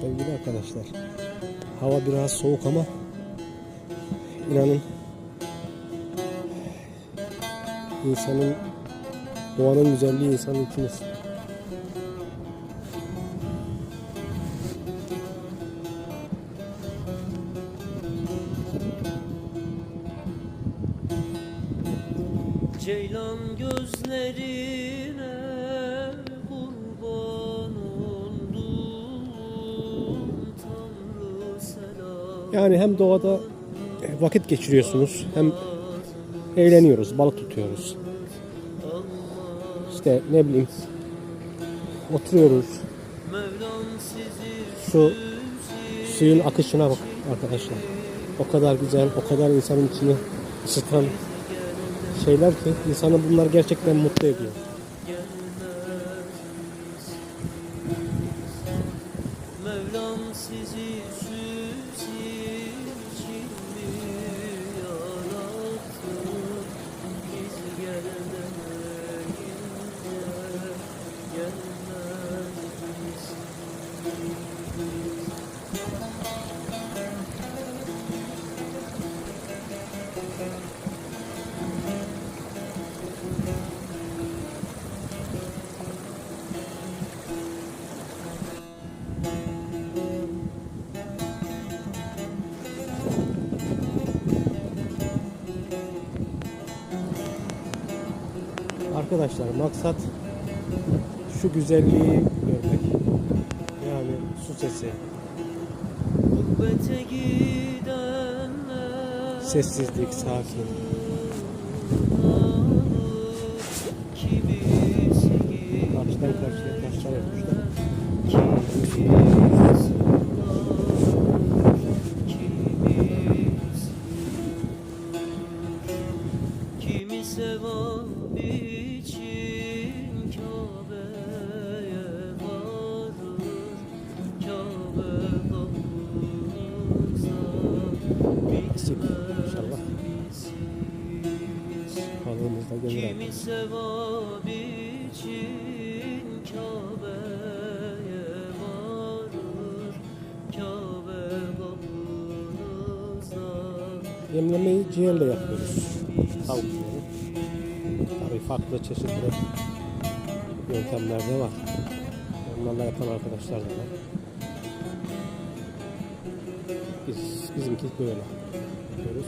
Sevgili arkadaşlar, hava biraz soğuk ama inanın insanın doğanın güzelliği insanın içine Ceylan gözlerine kurban oldum Yani hem doğada vakit geçiriyorsunuz hem eğleniyoruz, balık tutuyoruz. İşte ne bileyim oturuyoruz. Şu suyun akışına bak arkadaşlar. O kadar güzel, o kadar insanın içini ısıtan şeyler ki insanı bunlar gerçekten mutlu ediyor. Mevlam sizi sizin Arkadaşlar maksat şu güzelliği görmek. Yani su sesi, sessizlik, sakin. Sevap için Kabe'ye varır. Kabe kapımıza gelir artık. Kimi sevap için Kabe'ye Yemlemeyi ciğerle yapıyoruz. Tavuk ciğeri. Tabii farklı çeşitli yöntemler de var. Onlarla yapan arkadaşlar da var. Biz, bizimki böyle yapıyoruz.